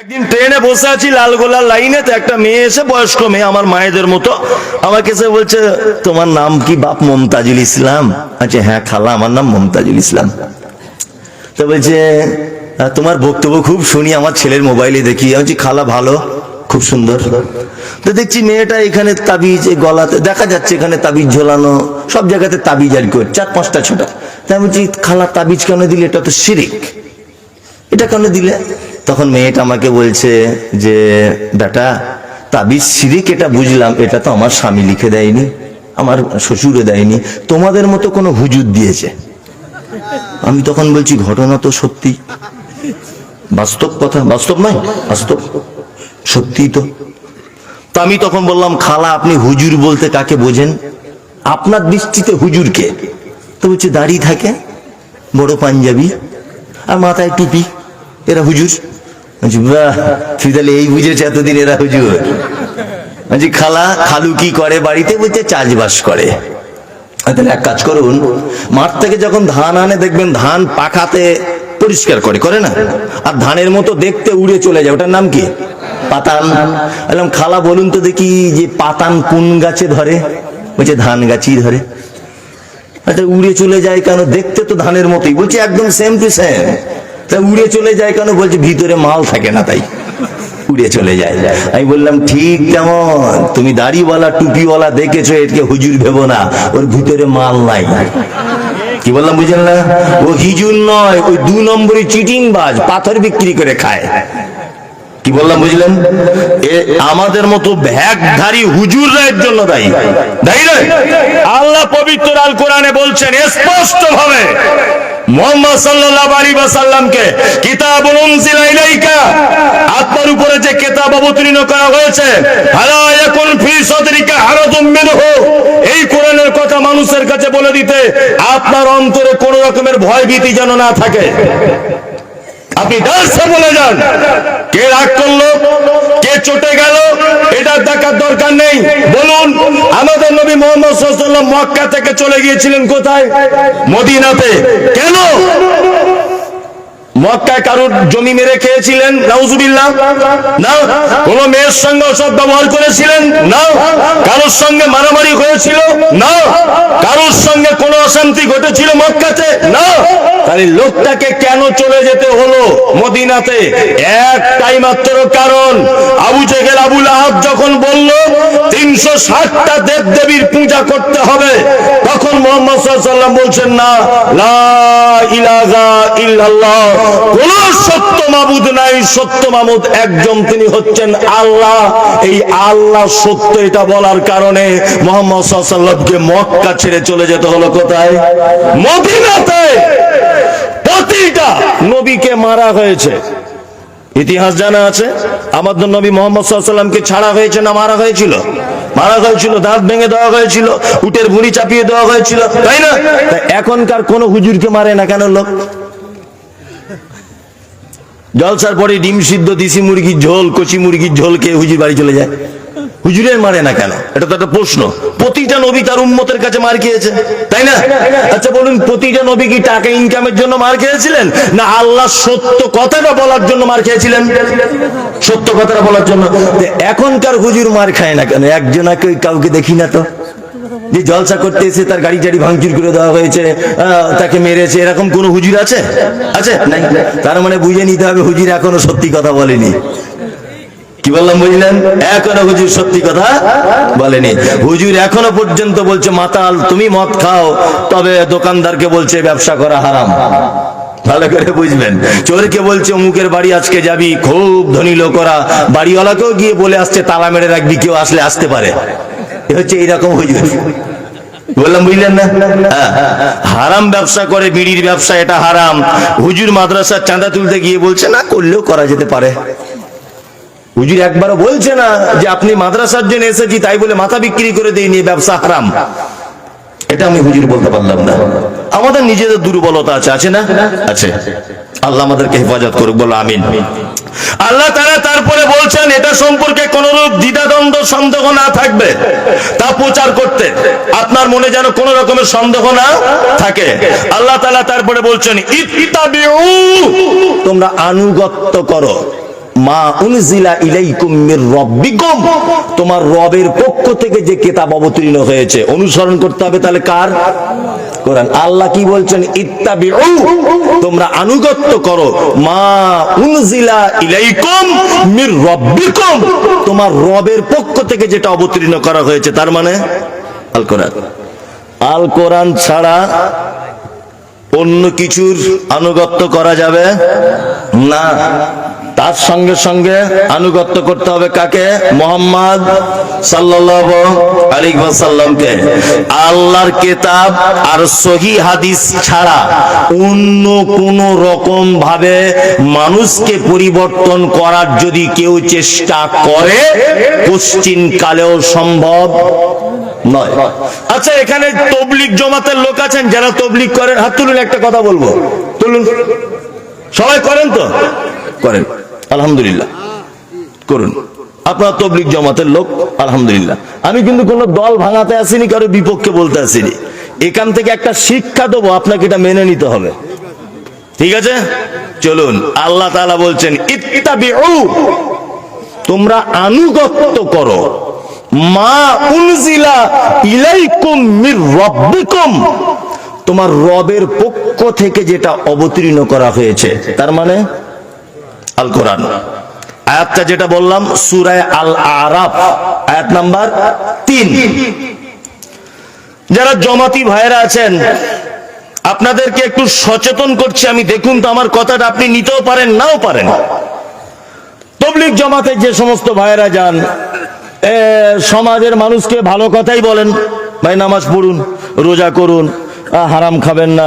একদিন ট্রেনে বসে আছি লালগোলার লাইনে, তো একটা মেয়ে এসে বয়স্ক মেয়ে আমার মায়েদের মতো আমাকে এসে বলছে, তোমার নাম কি বাপ মমতাজুল ইসলাম? আচ্ছা হ্যাঁ খালা, আমার নাম মমতাজুল ইসলাম। তো বলছে তোমার বক্তব্য খুব শুনি, আমার ছেলের মোবাইলে দেখি। আমি খালা, ভালো, খুব সুন্দর। তো দেখছি মেয়েটা এখানে তাবিজ গলাতে, দেখা যাচ্ছে এখানে তাবিজ ঝোলানো, সব জায়গাতে তাবিজ আর কি, চার পাঁচটা ছোটা। তাই বলছি, খালা, তাবিজ কেন দিলে? এটা তো শিরিক। এটা কেন দিলে? তখন মেয়েটা আমাকে বলছে যে, বেটা, তাবিজ শিরিক এটা বুঝলাম, এটা তো আমার স্বামী লিখে দেয়নি, আমার শ্বশুরে দেয়নি, তোমাদের মতো কোনো হুজুর দিয়েছে। আমি তখন বলছি, ঘটনা তো সত্যি। বাস্তব কথা, বাস্তব নয়, বাস্তব সত্যি তো। তো আমি তখন বললাম, খালা, আপনি হুজুর বলতে কাকে বোঝেন? আপনার দৃষ্টিতে হুজুরকে তো বলছে, দাড়ি থাকে, বড় পাঞ্জাবি, আর মাথায় টুপি, এরা হুজুর। তুই তাহলে এই বুঝেছে এতদিন এরা হুজুর? বলছি, খালা, খালু কি করে বাড়িতে? বলছে, চাষবাস করে। তাহলে এক কাজ করুন, মাঠ থেকে যখন ধান আনে, দেখবেন ধান পাখাতে পরিষ্কার করে করে না? আর ধানের মতো দেখতে উড়ে চলে যায়, ওটার নাম কি? পাতান বললাম, খালা, বলুন তো দেখি, যে পাতান কোন গাছে ধরে? বলছে, ধান গাছই ধরে। আচ্ছা উড়ে চলে যায় কেন? দেখতে তো ধানের মতোই। বলছে, একদম সেম টু সেম তা উড়ে চলে যায় কেন? বলছে, ভিতরে মাল থাকে না তাই। উড়ে চলে যায়। আমি বললাম, ঠিক তেমন। তুমি দাড়িওয়ালা, টুপিওয়ালা দেখেছ এটাকে হুজুর ভেবো না। ওর ভিতরে মাল নাই। কি বললাম, বুঝলেন না? ও হিজুর নয়, ওই দু নম্বরই চিটিং বাজ পাথর বিক্রি করে খায়। কি বললাম, বুঝলেন? আমাদের মতো ভ্যাকধারী হুজুররা এর জন্য দায়ী। দায়ী নয়? আল্লাহ পবিত্র আল কোরআনে বলছেন স্পষ্ট ভাবে মোহাম্মদ সাল্লাল্লাহু আলাইহি ওয়াসাল্লামকে আপনার উপরে যে করা হয়েছে এই কথা মানুষের কাছে বলে দিতে আপনার অন্তরে কোন রকমের ভয় ভীতি যেন না থাকে। আপনি বলে যান। কে রাগ করল? কে চটে গেল? এটা দেখার দরকার নেই। বলুন, আমাদের নবী মোহাম্মদ মক্কা থেকে চলে গিয়েছিলেন কোথায়? মদিনাতে। কেন? মক্কায় কারোর জমি মেরে খেয়েছিলেন? নাউজুবিল্লাহ। না? কোন মেয়ের সঙ্গে সব ব্যবহার করেছিলেন? না? কারোর সঙ্গে মারামারি হয়েছিল? না। কারোর সঙ্গে কোন অশান্তি ঘটেছিল মক্কাতে? না। তাহলে লোকটাকে কেন চলে যেতে হলো মদিনাতে? একটাই মাত্র কারণ। আবু জেগেল আবুল আহাব যখন বলল, তিনশো ষাটটা দেব দেবীর পূজা করতে হবে। তখন মোহাম্মদ বলছেন, না কোন সত্য মাবুদ নাই, সত্য মামুদ একজন তিনি হচ্ছেন আল্লাহ। এই আল্লাহ সত্য এটা বলার কারণে। মোহাম্মদ সাল্লামকে মক্কা ছেড়ে চলে যেতে হলো কোথায়? মদিনাতে। প্রতিটা নবীকে মারা হয়েছে। ইতিহাস জানা আছে? আমাদের নবী মোহাম্মদ সাল্লামকে ছাড়া হয়েছে না মারা হয়েছিল? মারা হয়েছিল, দাঁত ভেঙে দেওয়া হয়েছিল, উটের ভুঁড়ি চাপিয়ে দেওয়া হয়েছিল, তাই না? তা এখনকার কোন হুজুরকে মারে না কেন লোক? জলসার পরে ডিম সিদ্ধ, দিশি মুরগির ঝোল, কচি মুরগির ঝোল খেয়ে হুজুর বাড়ি চলে যায়। হুজুরের মারে না কেন? এটা তো একটা প্রশ্ন। প্রতিটা নবী তার উম্মতের কাছে মার খেয়েছে, তাই না? আচ্ছা বলুন, প্রতিটা নবী কি টাকা ইনকামের জন্য মার খেয়েছিলেন? না আল্লাহ সত্য কথাটা বলার জন্য মার খেয়েছিলেন? সত্য কথাটা বলার জন্য। এখনকার হুজুর মার খায় না কেন? একজনাকে কাউকে দেখি না তো? যে জলসা করতে এসে তার গাড়ি টাড়ি ভাঙচুর করে দেওয়া হয়েছে তাকে মেরেছে, এরকম কোন হুজুর আছে? আছে? তার মানে বুঝে নিতে হবে হুজুর এখনও সত্যি কথা বলেনি। কি বললাম বুঝলেন? এখনও হুজুর সত্যি কথা বলেনি। হুজুর এখনও পর্যন্ত বলছে মাতাল তুমি মদ খাও তবে দোকানদারকে বলছে ব্যবসা করা হারাম। ভালো করে বুঝবেন চোরকে বলছে অমুকের বাড়ি আজকে যাবি খুব ধনী লোকরা বাড়িওয়ালাকেও গিয়ে বলে আসছে তালা মেরে রাখবি কেউ আসলে আসতে পারে। হচ্ছে এইরকম হুজুর। বললাম বুঝলেন না? হ্যাঁ, হারাম ব্যবসা করে বিড়ির ব্যবসা এটা হারাম। হুজুর মাদ্রাসার চাঁদা তুলতে গিয়ে বলছে না করলেও করা যেতে পারে। হুজুর একবারও বলছে না যে আপনি মাদ্রাসার জন্য এসেছি, তাই বলে মাথা বিক্রি করে দেয়নি ব্যবসা হারাম। এটা আমি হুজুর বলতে পারলাম না। আমাদের নিজেদের দুর্বলতা আছে আছে না? আছে। আল্লাহ আমাদেরকে হেফাজত করুক, বলো আমিন। আল্লাহ তারা তারপরে বলছেন, এটা সম্পর্কে কোন রূপ দ্বিধাদ্বন্দ্ব, সন্দেহ না থাকবে। তা প্রচার করতে আপনার মনে যেন কোন রকমের সন্দেহ না থাকে। আল্লাহ তারপরে বলছেন তোমরা আনুগত্য করো। মা উনজিলা ইলাইকুম মির তোমার রবের পক্ষ থেকে যে কিতাব অবতীর্ণ হয়েছে, অনুসরণ করতে হবে তাহলে কার? কোরআন। আল্লাহ কি বলছেন? ইত্তাবিউ, তোমরা আনুগত্য করো। মা উনজিলা ইলাইকুম মির রাব্বিকুম। তোমার রবের পক্ষ থেকে যেটা অবতীর্ণ করা হয়েছে, তার মানে আল কোরআন আল কোরআন ছাড়া অন্য কিছুর আনুগত্য করা যাবে না। তার সঙ্গে সঙ্গে আনুগত্য করতে হবে কাকে? মোহাম্মদ আলাইহি আল্লাহর কেতাব আর সহি হাদিস ছাড়া অন্য কোন রকম ভাবে মানুষকে পরিবর্তন করার যদি কেউ চেষ্টা করে, পশ্চিম কালেও সম্ভব নয়। আচ্ছা এখানে তবলিক জমাতের লোক আছেন, যারা তবলিক করেন। হাত তুলুন, একটা কথা বলব। তুলুন। সবাই করেন তো? করেন। আলহামদুলিল্লাহ। করুন। আপনার তবলিক জমাতের লোক, আলহামদুলিল্লাহ। আমি কিন্তু কোন দল ভাঙাতে আসিনি, কারও বিপক্ষে বলতে আসিনি। এখান থেকে একটা শিক্ষা দেবো, আপনাকে এটা মেনে নিতে হবে। ঠিক আছে? চলুন, আল্লাহ তাআলা বলছেন, ইত্তাবিউ, তোমরা আনুগত্য করো। মা উনজিলা ইলাইকুম মির রাব্বিকুম। তোমার রবের পক্ষ থেকে যেটা অবতীর্ণ করা হয়েছে, তার মানে আল কোরআন। আয়াতটা যেটা বললাম, সুরায় আল আরাফ আয়াত নাম্বার তিন। যারা জমাতি ভাইরা আছেন, আপনাদেরকে একটু সচেতন করছি, আমি দেখুন তো আমার কথাটা আপনি নিতেও পারেন, নাও পারেন। তবলিক জমাতে যে সমস্ত ভাইয়েরা যান সমাজের মানুষকে ভালো কথাই বলেন, ভাই নামাজ পড়ুন, রোজা করুন হারাম খাবেন না।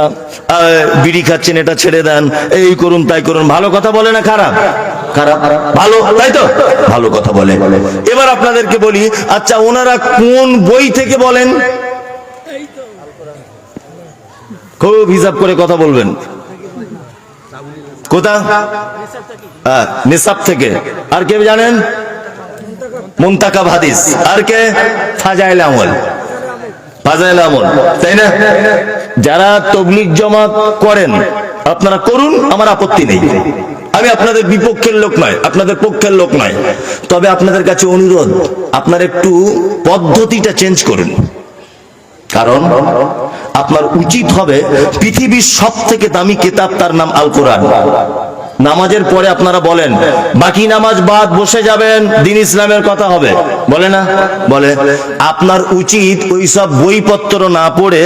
বিড়ি খাচ্ছেন, এটা ছেড়ে দেন। এই করুন, তাই করুন। ভালো কথা বলে না খারাপ? ভালো, তাই তো? ভালো কথা বলে। এবার আপনাদেরকে বলি আচ্ছা ওনারা কোন বই থেকে বলেন? খুব হিসাব করে কথা বলবেন। কোথা? নিসাব থেকে। আর কে জানেন? মুন্তাকাব হাদিস। আর কে? ফাজাইল আমল। ফাজাইল আমল, তাই না? যারা তবলিগ জমা করেন, আপনারা করুন, আমার আপত্তি নেই। আমি আপনাদের বিপক্ষের লোক নয়, আপনাদের পক্ষের লোক নয়। তবে আপনাদের কাছে অনুরোধ, আপনার একটু পদ্ধতিটা চেঞ্জ করুন। কারণ, আপনার উচিত হবে পৃথিবীর সব থেকে দামি কেতাব, তার নাম আল কোরআন নামাজের পরে আপনারা বলেন, বাকি নামাজ বাদ বসে যাবেন, দিন ইসলামের কথা হবে। বলে না? বলে, আপনার উচিত ওই সব বইপত্র না পড়ে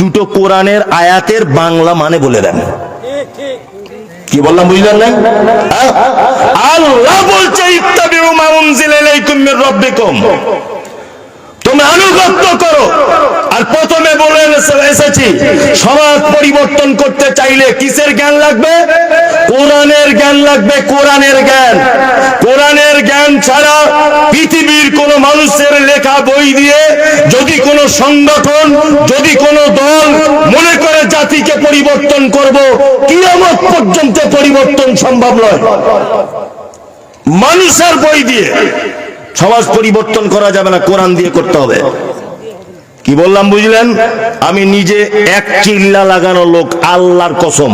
দুটো কোরআনের আয়াতের বাংলা মানে বলে দেন। কি বললাম, বুঝলেন না? হ্যাঁ? আল্লাহ বলছে, ইত্তাবিউ মা উনজিলা ইলাইকুম মির রাব্বিকুম। করো। আর প্রথমে বলে এসেছি, সমাজ পরিবর্তন করতে চাইলে কিসের জ্ঞান লাগবে? কোরআনের জ্ঞান লাগবে, কোরআনের জ্ঞান। কোরআনের জ্ঞান ছাড়া পৃথিবীর কোন মানুষের লেখা বই দিয়ে যদি কোনো সংগঠন, যদি কোনো দল মনে করে জাতিকে পরিবর্তন করব, কিয়ামত পর্যন্ত পরিবর্তন সম্ভব নয়। মানুষের বই দিয়ে সমাজ পরিবর্তন করা যাবে না, কোরআন দিয়ে করতে হবে। কি বললাম, বুঝলেন? আমি নিজে এক চিল্লা লাগানো লোক, আল্লাহর কসম।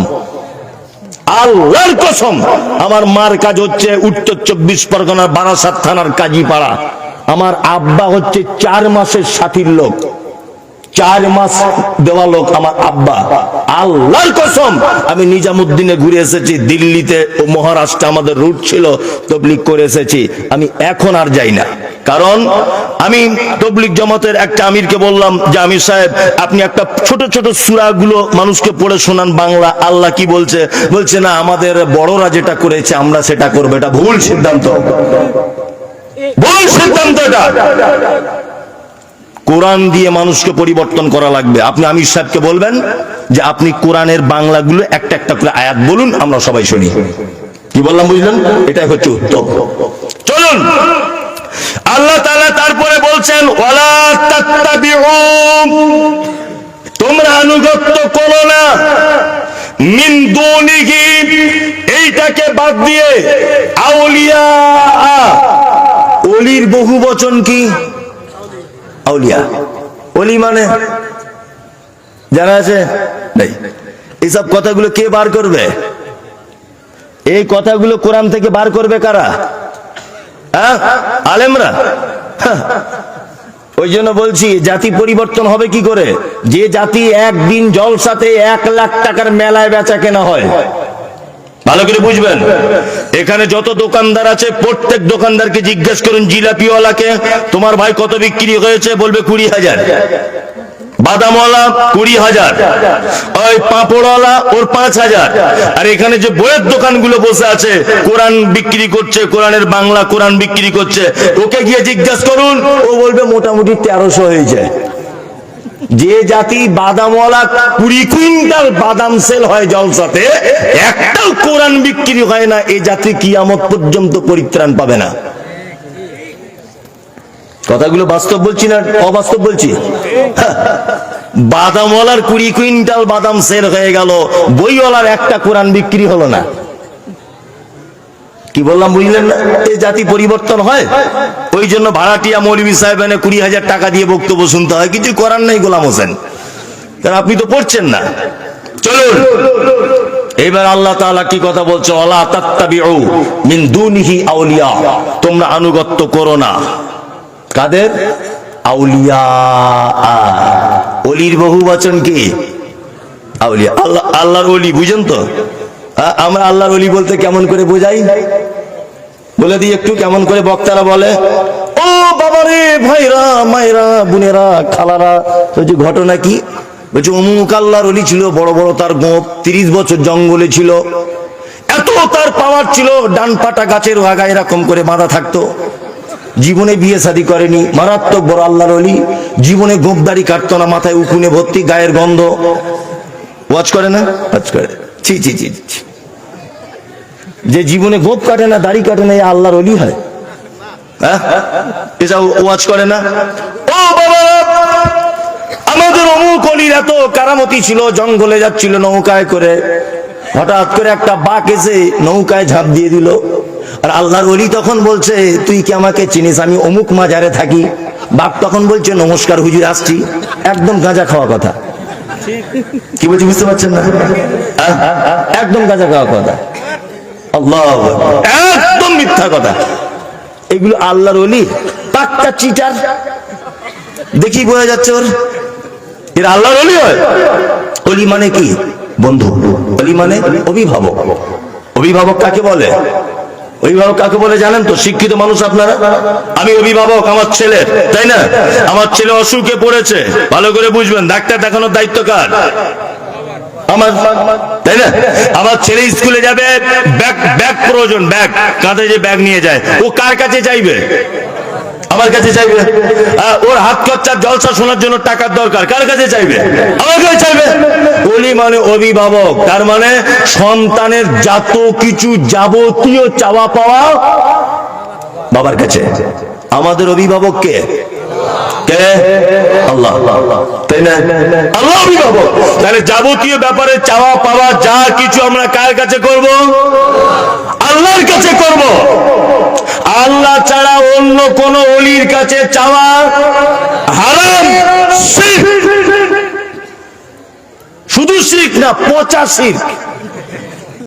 আল্লাহর কসম, আমার মার কাজ হচ্ছে উত্তর চব্বিশ পরগনার বারাসাত থানার কাজীপাড়া। আমার আব্বা হচ্ছে চার মাসের সাথীর লোক, চার মাস দেওয়া লোক আমার আব্বা। আল্লাহর কসম, আমি নিজামুদ্দিনে ঘুরে এসেছি, দিল্লিতে ও মহারাষ্ট্রে আমাদের রুট ছিল তবলিক করে এসেছি। আমি এখন আর যাই না। কারণ আমি তবলিক জমাতের একটা আমিরকে বললাম যে, আমির সাহেব, আপনি একটা ছোট ছোট সুরাগুলো মানুষকে পড়ে শোনান বাংলা। আল্লাহ কি বলছে? বলছে, না, আমাদের বড়রা যেটা করেছে, আমরা সেটা করব। এটা ভুল সিদ্ধান্ত। ভুল সিদ্ধান্ত এটা। কোরআন দিয়ে মানুষকে পরিবর্তন করা লাগবে। আপনি আমির সাহেবকে বলবেন যে, আপনি কোরআনের বাংলাগুলো একটা একটা করে আয়াত বলুন, আমরা সবাই শুনি। কি বললাম, বুঝলেন? এটাই হচ্ছে উত্তর চলুন। আল্লাহ তাআলা তারপরে বলছেন তোমরা আনুগত্য করো না। এইটাকে বাদ দিয়ে আউলিয়া। অলির বহু বচন কি? আউলিয়া। অলি মানে? জানা আছে? এইসব কথাগুলো কে বার করবে? এই কথাগুলো কোরআন থেকে বার করবে কারা? হ্যাঁ? আলেমরা? হ্যাঁ। ওই জন্য বলছি, জাতি পরিবর্তন হবে কি করে? যে জাতি একদিন জলসাতে এক লাখ টাকার মেলায় বেচা কেনা হয়। ভালো করে বুঝবেন। এখানে যত দোকানদার আছে, প্রত্যেক দোকানদারকে জিজ্ঞেস করুন, জিলাপিওয়ালাকে, তোমার ভাই কত বিক্রি হয়েছে? বলবে কুড়ি হাজার। বাদামওয়ালা কুড়ি হাজার, ওই পাঁপড়ওয়ালা ওর পাঁচ হাজার। আর এখানে যে বইয়ের দোকানগুলো বসে আছে, কোরআন বিক্রি করছে, কোরআনের বাংলা কোরআন বিক্রি করছে, ওকে গিয়ে করুন, ও বলবে মোটামুটি তেরোশো হয়েছে যে জাতি বাদামওয়ালা কুড়ি কুইন্টাল বাদাম সেল হয় জলসাতে, একটাও কোরআন বিক্রি হয় না এই জাতি কিয়ামত পর্যন্ত পরিত্রাণ পাবে না। কথাগুলো বাস্তব বলছি না অবাস্তব বলছি? বাদামওয়ালার কুড়ি কুইন্টাল বাদাম সেল হয়ে গেল, বইওয়ালার একটা কোরআন বিক্রি হলো না। কি বললাম, বুঝলেন না? এই জাতি পরিবর্তন হয়? ওই জন্য ভাড়াটিয়া মৌলবী সাহেব এনে কুড়ি হাজার টাকা দিয়ে বক্তব্য শুনতে হয়, কিছু করার নেই গোলাম হোসেন। কারণ আপনি তো পড়ছেন না। চলুন। এবার আল্লাহ তাআলা কি কথা বলছে? ওয়ালা তাত্তাবিউ মিন দুনিহি আউলিয়া তোমরা আনুগত্য করো না। কাদের? আউলিয়া। অলির বহু বচন কি? আউলিয়া। আল্লাহ, আল্লাহর অলি, বুঝেন তো? আমরা আল্লাহর অলি বলতে কেমন করে বোঝাই? বলে দিই একটু, কেমন করে বক্তারা বলে? ও বাবারে, ভাইরা, মায়েরা, বোনেরা, খালারা বলছি ঘটনা কি? বলছে, অমুক আল্লাহর অলি ছিল, বড় বড় তার গোপ তিরিশ বছর জঙ্গলে ছিল। এত তার পাওয়ার ছিল, ডান পাটা গাছের আগা এরকম করে বাঁধা থাকতো। জীবনে বিয়ে শাদী করেনি, মারাত্মক বড় আল্লাহর অলি জীবনে গোপদারি কাটতো না, মাথায় উকুনে ভর্তি, গায়ের গন্ধ। ওয়াচ করে না? ওয়াচ করে। ছি ছি ছি ছি। যে জীবনে গোপ কাটে না, দাড়ি কাটে না আল্লাহর অলি হয়। হ্যাঁ? ওয়াচ করে না? ও বাবা! আমাদের অমুক অলির এত কারামতি ছিল, জঙ্গলে যাচ্ছিল নৌকায় করে। হঠাৎ করে একটা বাঘ এসে নৌকায় ঝাঁপ দিয়ে দিল। আর আল্লাহর অলি তখন বলছে, তুই কি আমাকে চিনিস? আমি অমুক মাজারে থাকি। বাঘ তখন বলছে, নমস্কার হুজুর, আসছি। একদম গাঁজা খাওয়া কথা। কি বলছি, বুঝতে পারছেন না? একদম গাঁজা খাওয়া কথা। আল্লাহ একদম মিথ্যা কথা। এগুলো আল্লাহর অলি পাক্কা চিটার দেখি বোঝা যাচ্ছে ওর? এর আল্লাহর অলি হয়। অলি মানে কি? বন্ধু। অলি মানে অভিভাবক। অভিভাবক কাকে বলে? অভিভাবক কাকে বলে জানেন তো? শিক্ষিত মানুষ আপনারা? আমি অভিভাবক, আমার ছেলের তাই না? আমার ছেলে অসুখে পড়েছে। ভালো করে বুঝবেন, ডাক্তার দেখানোর দায়িত্ব কার? আমার, তাই না? আমার ছেলে স্কুলে যাবে, ব্যাগ ব্যাগ প্রয়োজন, ব্যাগ। কাঁধে যে ব্যাগ নিয়ে যায়, ও কার কাছে চাইবে? আমার কাছে চাইবে? ওর হাত খরচার জলসা শোনার জন্য টাকার দরকার। কার কাছে চাইবে? আমার কাছে চাইবে। উনি মানে অভিভাবক, তার মানে সন্তানের যত কিছু যাবতীয় চাওয়া পাওয়া বাবার কাছে। আমাদের অভিভাবক কে? আল্লাহ। তাই না? আল্লাহ অভিভাবক। তাহলে যাবতীয় ব্যাপারে চাওয়া পাওয়া যা কিছু আমরা কার কাছে করব? আল্লাহর কাছে করব। আল্লাহ ছাড়া অন্য কোন অলির কাছে চাওয়া হারাম শুধু শিখ না, পচা শিখ